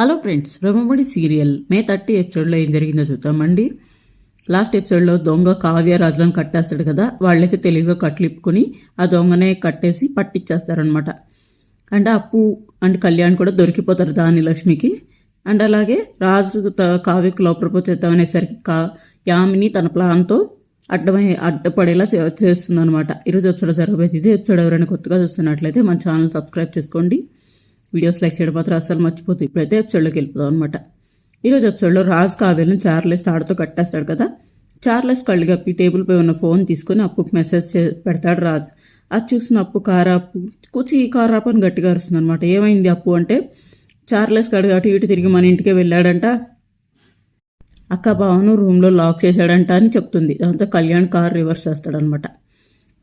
Hello friends Brahmamudi serial May thirty ఎపిసోడ్లో ఏం జరిగిందో చూద్దామండి లాస్ట్ ఎపిసోడ్లో దొంగ కావ్య రాజులను కట్టేస్తాడు కదా వాళ్ళైతే తెలివిగా కట్లిప్పుకొని ఆ దొంగనే కట్టేసి పట్టిచ్చేస్తారనమాట అండ్ అప్పు అండ్ కళ్యాణ్ కూడా దొరికిపోతారు దాని లక్ష్మికి. అండ్ అలాగే రాజు త- కావ్యకు లోపల చేద్దామనేసరికి కా యామిని తన ప్లాన్తో అడ్డమై అడ్డపడేలా చేస్తుందనమాట చేస్తుందన్నమాట. ఈరోజు ఎపిసోడ్ జరగబోయేది ఇదే. ఎపిసోడ్ ఎవరైనా కొత్తగా చూస్తున్నట్లయితే మన ఛానల్ సబ్స్క్రైబ్ చేసుకోండి. వీడియోస్ లైక్ చేయడం మాత్రం అస్సలు మర్చిపోతుంది ఇప్పుడైతే ఎపిసోడ్లోకి వెళ్ళిపోదాం అనమాట ఈరోజు ఎపిసోడ్లో రాజ్ కావ్యను చార్లెస్ తాడుతో కట్టేస్తాడు కదా. చార్లెస్ కళ్ళు కప్పి టేబుల్ పై ఉన్న ఫోన్ తీసుకుని అప్పుకు మెసేజ్ చే పెడతాడు రాజ్. అది చూసిన అప్పు కారాపు కూచి కారాపు అని గట్టిగా అరుస్తుంది అనమాట ఏమైంది అప్పు అంటే చార్లెస్ కడు అటు ఇటు తిరిగి మన ఇంటికే వెళ్ళాడంట. అక్క బావను రూమ్లో లాక్ చేశాడంట అని చెప్తుంది. దాంతో కళ్యాణ్ కార్ రివర్స్ చేస్తాడనమాట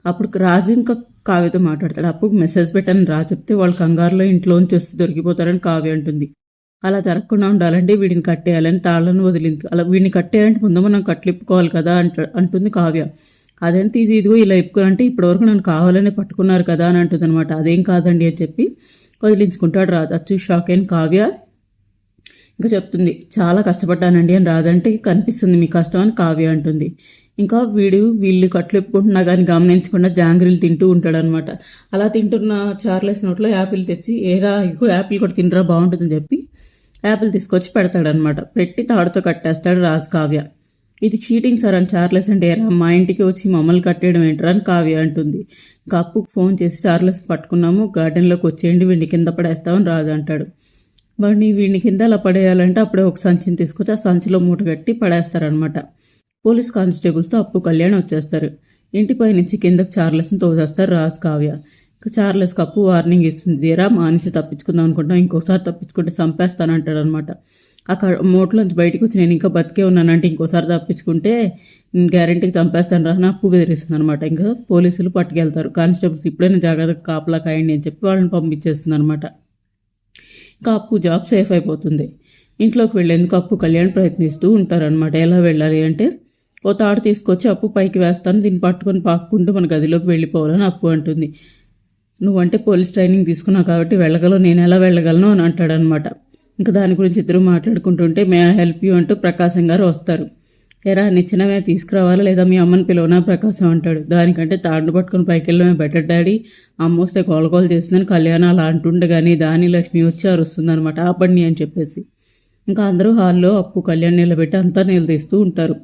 అప్పుడు రాజు ఇంకా కావ్యతో మాట్లాడతాడు. అప్పుడు మెసేజ్ పెట్టాను. రా చెప్తే వాళ్ళు కంగారులో ఇంట్లోంచి వస్తే దొరికిపోతారని కావ్య అంటుంది. అలా జరగకుండా ఉండాలంటే వీడిని కట్టేయాలని తాళ్ళను వదిలింది. అలా వీడిని కట్టేయాలంటే ముందు మనం కట్లిప్పుకోవాలి కదా అంట అంటుంది కావ్య. అదేం తీసి ఇదిగో ఇలా ఇప్పుకోనంటే ఇప్పటివరకు నన్ను కావాలనే పట్టుకున్నారు కదా అని అంటుంది అనమాట అదేం కాదండి అని చెప్పి వదిలించుకుంటాడు రాజు. వచ్చి షాక్ అయిన కావ్య ఇంకా చెప్తుంది చాలా కష్టపడ్డానండి అని రాదంటే కనిపిస్తుంది మీ కష్టం అని కావ్య అంటుంది. ఇంకా వీడు వీళ్ళు కట్లు ఎప్పుకుంటున్నా కానీ గమనించకుండా జాంగ్రీలు తింటూ ఉంటాడనమాట. అలా తింటున్న చార్లెస్ నోట్లో యాపిల్ తెచ్చి ఏరా ఇప్పుడు యాపిల్ కూడా తినరా బాగుంటుందని చెప్పి యాపిల్ తీసుకొచ్చి పెడతాడనమాట. పెట్టి తాడుతో కట్టేస్తాడు రాజు కావ్య. ఇది చీటింగ్ సార్ అని చార్లెస్ అంటే ఏరా మా ఇంటికి వచ్చి మమ్మల్ని కట్టేయడం ఏంటరా అని కావ్య అంటుంది. ఇంకా అప్పుకు ఫోన్ చేసి చార్లెస్ పట్టుకున్నాము గార్డెన్లోకి వచ్చేయండి వీడిని కింద పడేస్తామని రాజు అంటాడు. వాడిని వీడిని కింద అలా పడేయాలంటే అప్పుడే ఒక సంచిని తీసుకొచ్చి ఆ సంచిలో మూట కట్టి పడేస్తారనమాట పోలీస్ కానిస్టేబుల్స్తో అప్పు కళ్యాణ్ వచ్చేస్తారు. ఇంటిపై నుంచి కిందకు చార్లెస్ని తోసేస్తారు రాజ్ కావ్య. ఇంకా చార్లెస్కి అప్పు వార్నింగ్ ఇస్తుంది. తీరా మానేసి తప్పించుకుందాం అనుకుంటాం ఇంకోసారి తప్పించుకుంటే చంపేస్తానంటాడు అనమాట అక్కడ మూటలోంచి బయటకు వచ్చి నేను ఇంకా బతికే ఉన్నానంటే ఇంకోసారి తప్పించుకుంటే నేను గ్యారంటీకి చంపేస్తాను రా అప్పు బెదిరిస్తుంది అనమాట ఇంకా పోలీసులు పట్టుకెళ్తారు. కానిస్టేబుల్స్ ఇప్పుడైనా జాగ్రత్తగా కాపలా కాయండి అని చెప్పి వాళ్ళని పంపించేస్తుంది అనమాట అప్పు జాబ్ సేఫ్ అయిపోతుంది. ఇంట్లోకి వెళ్ళేందుకు అప్పు కళ్యాణ్ ప్రయత్నిస్తూ ఉంటారనమాట ఎలా వెళ్ళాలి అంటే ఓ తాడు తీసుకొచ్చి అప్పు పైకి వేస్తాను దీన్ని పట్టుకొని పాక్కుంటూ మన గదిలోకి వెళ్ళిపోవాలని అప్పు అంటుంది. నువ్వంటే పోలీస్ ట్రైనింగ్ తీసుకున్నావు కాబట్టి వెళ్ళగలవు నేను ఎలా వెళ్ళగలను అని అంటాడనమాట ఇంకా దాని గురించి ఇద్దరు మాట్లాడుకుంటుంటే మే ఐ హెల్ప్ యూ అంటూ ప్రకాశం గారు వస్తారు. ఎరా నిచ్చినవే తీసుకురావాలా లేదా మీ అమ్మని పిలవనా ప్రకాశం? అంటాడు. దానికంటే తాడును పట్టుకుని పైకి వెళ్ళడమే బెటర్ డాడీ. అమ్మ వస్తే కోలకోలు చేస్తుందని కళ్యాణం అలా అంటుండే కానీ దాని లక్ష్మి వచ్చి అరుస్తుంది అనమాట ఆపండి అని చెప్పేసి. ఇంకా అందరూ హాల్లో అప్పు కళ్యాణ్ నిలబెట్టి అంతా నిలదీస్తూ ఉంటారు.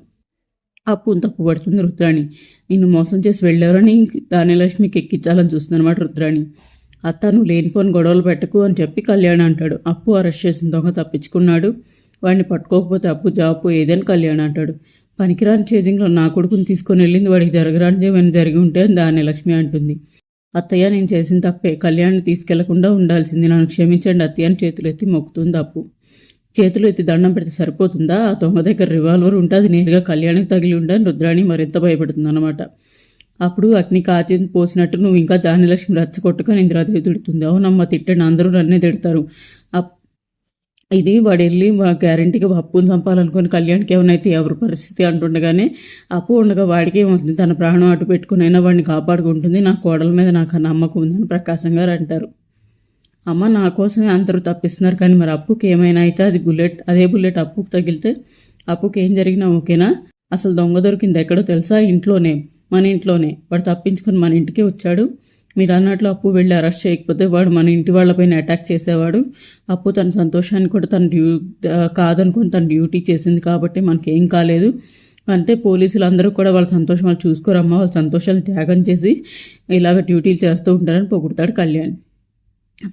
అప్పు తప్పు పడుతుంది రుద్రాణి. నిన్ను మోసం చేసి వెళ్ళారని దానిలక్ష్మికి ఎక్కించాలని చూస్తుంది అనమాట రుద్రాణి. అత్త నువ్వు లేనిపోని గొడవలు పెట్టకు అని చెప్పి కళ్యాణ్ అంటాడు. అప్పు అరెస్ట్ చేసిన దొంగ తప్పించుకున్నాడు. వాడిని పట్టుకోకపోతే అప్పు జాబ్ పోయేదని కళ్యాణ్ అంటాడు. పనికిరాని చేజింగ్లో నా కొడుకుని తీసుకొని వెళ్ళింది వాడికి జరగరానిది ఏమైనా జరిగి ఉంటే అని దాని లక్ష్మి అంటుంది. అత్తయ్య నేను చేసిన తప్పే. కళ్యాణ్ని తీసుకెళ్ళకుండా ఉండాల్సింది. నన్ను క్షమించండి అత్తయ్య అని చేతులు ఎత్తి మొక్కుతుంది అప్పు. చేతులు ఎత్తి దండం పెడితే సరిపోతుందా? ఆ దొంగ దగ్గర రివాల్వర్ ఉంటే అది నేరుగా కళ్యాణికి తగిలి ఉండని రుద్రాణి మరింత భయపడుతుంది అన్నమాట అప్పుడు అగ్ని కాచి పోసినట్టు నువ్వు ఇంకా దానిలక్ష్మి రచ్చగొట్టుకొని ఇంద్రాదేవి తిడుతుంది. అవునమ్మ తిట్టండి. అందరూ నన్నే తిడతారు. అప్- ఇది వాడు వెళ్ళి గ్యారంటీగా అప్పుని చంపాలనుకుని కళ్యాణ్కి ఏమైనా ఎవరి పరిస్థితి అంటుండగానే అప్పు ఉండగా వాడికి ఏమవుతుంది? తన ప్రాణం అటు పెట్టుకుని అయినా వాడిని కాపాడుకుంటుంది. నా కోడల మీద నాకు నమ్మకం ఉందని ప్రకాశం గారు అంటారు. అమ్మ నా కోసమే అందరూ తప్పిస్తున్నారు కానీ మరి అప్పుకి ఏమైనా అయితే అది బుల్లెట్ అదే బుల్లెట్ అప్పుకు తగిలితే అప్పుకి ఏం జరిగినా ఓకేనా? అసలు దొంగ దొరికింది ఎక్కడో తెలుసా? ఇంట్లోనే మన ఇంట్లోనే. వాడు తప్పించుకొని మన ఇంటికి వచ్చాడు. మీరు అన్నట్లు అప్పు వెళ్ళి అరెస్ట్ చేయకపోతే వాడు మన ఇంటి వాళ్ళపైన అటాక్ చేసేవాడు. అప్పు తన సంతోషాన్ని కూడా తన డ్యూ కాదనుకుని తన డ్యూటీ చేసింది కాబట్టి మనకేం కాలేదు. అంటే పోలీసులు అందరూ కూడా వాళ్ళ సంతోషం వాళ్ళు చూసుకోరమ్మా వాళ్ళ సంతోషాలు త్యాగం చేసి ఇలాగ డ్యూటీలు చేస్తూ ఉంటారని పొగుడతాడు కళ్యాణ్.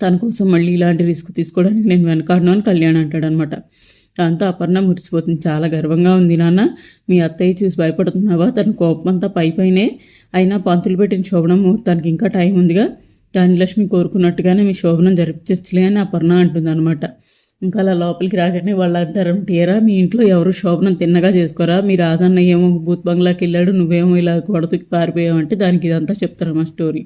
తన కోసం మళ్ళీ ఇలాంటి రిస్క్ తీసుకోవడానికి నేను వెనకాడను అని కళ్యాణ్ అంటాడనమాట. దాంతో అపర్ణ మురిసిపోతుంది. చాలా గర్వంగా ఉంది నాన్న. మీ అత్తయ్య చూసి భయపడుతున్నావా? తన కోపం అంతా పై పైనే. అయినా పంతులు పెట్టిన శోభనం ముహూర్తానికి ఇంకా టైం ఉందిగా. దానిలక్ష్మి కోరుకున్నట్టుగానే మీ శోభనం జరిపించచ్చులే అని అపర్ణ అంటుంది అనమాట ఇంకా అలా లోపలికి రాగానే వాళ్ళు అంటారు ఏరా మీ ఇంట్లో ఎవరు శోభనం తిన్నగా చేసుకోరా? మీ రాధన్న ఏమో భూత్ బంగ్లాకి వెళ్ళాడు నువ్వేమో ఇలా గొడవకి పారిపోయావు అంటే దానికి ఇదంతా చెప్తారు మా స్టోరీ.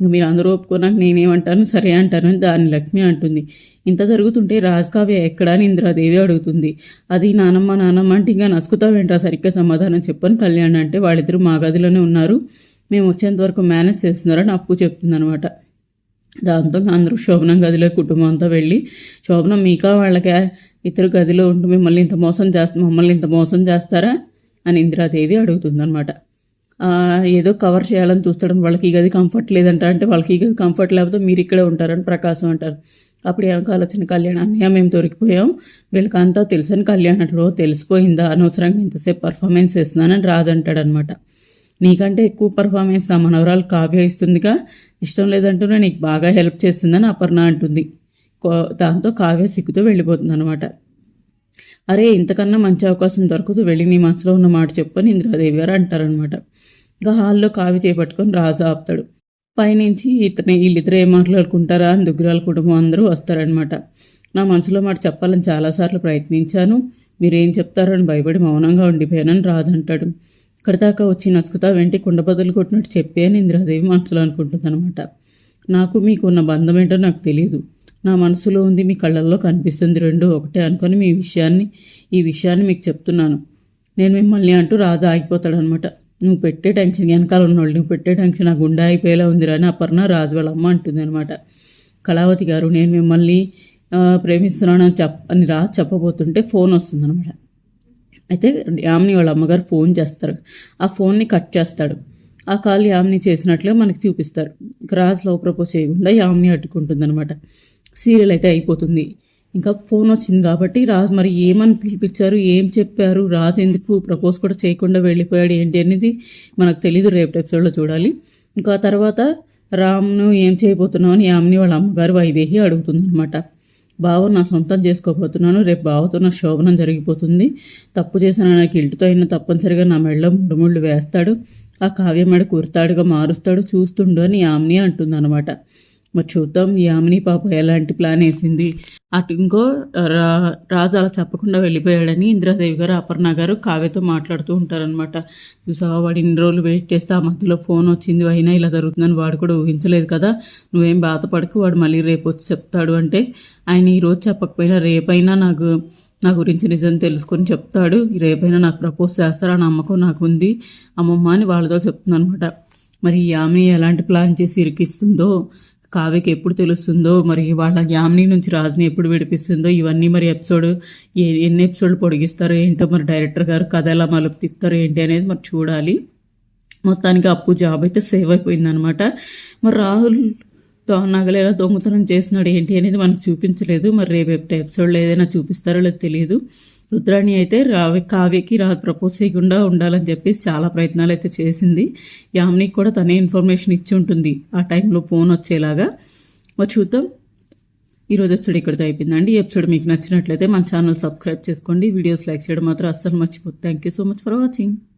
ఇంక మీరు అందరూ ఒప్పుకున్నాక నేనేమంటాను? సరే అంటాను అని దాని లక్ష్మి అంటుంది. ఇంత జరుగుతుంటే రాజకావ్య ఎక్కడా అని ఇంద్రాదేవి అడుగుతుంది. అది నానమ్మ నానమ్మ అంటే ఇంకా నసుకుతావేంట్రా సరిగ్గా సమాధానం చెప్పని? కళ్యాణ్ అంటే వాళ్ళిద్దరూ మా గదిలోనే ఉన్నారు. మేము వచ్చేంత వరకు మేనేజ్ చేస్తున్నారని అప్పు చెప్తుందనమాట. దాంతో అందరూ శోభనం గదిలో కుటుంబం అంతా వెళ్ళి శోభనం మీకా వాళ్ళకే? ఇద్దరు గదిలో ఉంటూ మిమ్మల్ని ఇంత మోసం చేస్త మమ్మల్ని ఇంత మోసం చేస్తారా? అని ఇందిరాదేవి అడుగుతుందనమాట. ఏదో కవర్ చేయాలని చూస్తాడు. వాళ్ళకి ఈ గది కంఫర్ట్ లేదంట అంటే వాళ్ళకి ఈ గది కంఫర్ట్ లేకపోతే మీరు ఇక్కడే ఉంటారని ప్రకాశం అంటారు. అప్పుడు వెనకాల వచ్చిన కళ్యాణ్ అన్నయ్య మేము దొరికిపోయాం. వీళ్ళకి అంతా తెలుసని కళ్యాణ్ అట్లో తెలిసిపోయిందా? అనవసరంగా ఇంతసేపు పర్ఫార్మెన్స్ ఇస్తున్నానని రాజు అంటాడు అనమాట నీకంటే ఎక్కువ పర్ఫార్మెన్స్ నా మనవరాలు కావ్య ఇస్తుందిగా. ఇష్టం లేదంటూనే నీకు బాగా హెల్ప్ చేస్తుందని అపర్ణ అంటుంది. కో- దాంతో కావ్య సిగ్గుతో వెళ్ళిపోతుంది అనమాట అరే ఇంతకన్నా మంచి అవకాశం దొరకదు వెళ్ళి నీ మనసులో ఉన్న మాట చెప్పని ఇంద్రాదేవి గారు అంటారనమాట ఇంకా హాల్లో కావి చేపట్టుకొని రాజు ఆపుతాడు. పైనుంచి ఇతని వీళ్ళిద్దరు ఏం మాట్లాడుకుంటారా అని దుగ్గురాల కుటుంబం అందరూ వస్తారనమాట నా మనసులో మాట చెప్పాలని చాలాసార్లు ప్రయత్నించాను. మీరేం చెప్తారని భయపడి మౌనంగా ఉండిపోయానని రాజు అంటాడు. ఇక్కడ దాకా వచ్చి నసుకుతా వెంటి కుండ కొట్టినట్టు చెప్పి అని ఇంద్రాదేవి మనసులో అనుకుంటుందన్నమాట. నాకు మీకు ఉన్న బంధం ఏంటో నాకు తెలియదు. నా మనసులో ఉంది మీ కళ్ళల్లో కనిపిస్తుంది రెండు. ఒకటే అనుకొని మీ విషయాన్ని ఈ విషయాన్ని మీకు చెప్తున్నాను. నేను మిమ్మల్ని అంటూ రాజు ఆగిపోతాడనమాట. నువ్వు పెట్టే టెన్షన్ వెనకాల ఉన్నవాళ్ళు నువ్వు పెట్టే టెన్షన్ నా గుండె అయిపోయేలా ఉందిరా అని అపర్ణ రాజు వాళ్ళ అమ్మ అంటుంది అనమాట కళావతి గారు నేను మిమ్మల్ని ప్రేమిస్తున్నాను అని చెప్ అని రాజు చెప్పబోతుంటే ఫోన్ వస్తుందనమాట అయితే యామిని వాళ్ళ అమ్మగారు ఫోన్ చేస్తారు. ఆ ఫోన్ని కట్ చేస్తాడు. ఆ కాల్ యామిని చేసినట్లే మనకి చూపిస్తారు. రాజులో ప్రపోజ్ చేయకుండా యామిని అడ్డుకుంటుందన్నమాట. సీరియల్ అయితే అయిపోతుంది. ఇంకా ఫోన్ వచ్చింది కాబట్టి రాజు మరి ఏమని పిలిపించారు ఏం చెప్పారు రాజు ఎందుకు ప్రపోజ్ కూడా చేయకుండా వెళ్ళిపోయాడు ఏంటి అనేది మనకు తెలీదు రేపు ఎపిసోడ్లో చూడాలి. ఇంకా తర్వాత రామ్ను ఏం చేయబోతున్నావు అని యామిని వాళ్ళ అమ్మగారు వైదేహి అడుగుతుందనమాట బావ నా సొంతం చేసుకోబోతున్నాను రేపు బావతో నా శోభనం జరిగిపోతుంది. తప్పు చేసిన నాకు ఇల్టుతో అయినా తప్పనిసరిగా నా మెడలో ముడు ముళ్ళు వేస్తాడు ఆ కావ్య మెడ కుర్తాడుగా మారుస్తాడు చూస్తుండు అని ఆమ్ని అంటుందన్నమాట. మరి చూద్దాం యామిని పాప ఎలాంటి ప్లాన్ వేసింది. అటు ఇంకో రా రాజు అలా చెప్పకుండా వెళ్ళిపోయాడని ఇంద్రాదేవి గారు అపర్ణ గారు కావ్యతో మాట్లాడుతూ ఉంటారనమాట చూసావా వాడు ఇన్ని రోజులు వెయిట్ చేస్తే ఆ మధ్యలో ఫోన్ వచ్చింది అయినా ఇలా జరుగుతుందని వాడు కూడా ఊహించలేదు కదా. నువ్వేం బాధపడకు వాడు మళ్ళీ రేపు వచ్చి చెప్తాడు అంటే ఆయన ఈరోజు చెప్పకపోయినా రేపైనా నాకు నా గురించి నిజం తెలుసుకొని చెప్తాడు. రేపైనా నాకు ప్రపోజ్ చేస్తారా నమ్మకం నాకు ఉంది. అమ్మమ్మ అని వాళ్ళతో చెప్తున్నాను అనమాట మరి ఈ యామిని ఎలాంటి ప్లాన్ చేసి ఇరికిస్తుందో కావ్యకి ఎప్పుడు తెలుస్తుందో మరి వాళ్ళ యామిని నుంచి రాజుని ఎప్పుడు విడిపిస్తుందో ఇవన్నీ మరి ఎపిసోడ్ ఏ ఎన్ని ఎపిసోడ్లు పొడిగిస్తారో ఏంటో మరి డైరెక్టర్ గారు కథ ఎలా మలుపు తిప్పుతారో ఏంటి అనేది మరి చూడాలి. మొత్తానికి అప్పు జాబ్ అయితే సేవ్ అయిపోయిందనమాట. మరి రాహుల్ తో- నగలు ఎలా దొంగతనం చేస్తున్నాడు ఏంటి అనేది మనకు చూపించలేదు. మరి రేపు ఎపిసోడ్లో ఏదైనా చూపిస్తారో లేదో తెలియదు. రుద్రాణి అయితే రావి కావ్యకి రా ప్రపోజ్ చేయకుండా ఉండాలని చెప్పేసి చాలా ప్రయత్నాలు అయితే చేసింది. యామ్నికి కూడా తనే ఇన్ఫర్మేషన్ ఇచ్చి ఉంటుంది. ఆ టైంలో ఫోన్ వచ్చేలాగా. మరి చూద్దాం. ఈరోజు ఎపిసోడ్ ఇక్కడితో అయిపోయిందండి. ఈ ఎపిసోడ్ మీకు నచ్చినట్లయితే మన ఛానల్ సబ్స్క్రైబ్ చేసుకోండి. వీడియోస్ లైక్ చేయడం మాత్రం అస్సలు మర్చిపోతుంది thank you so much for watching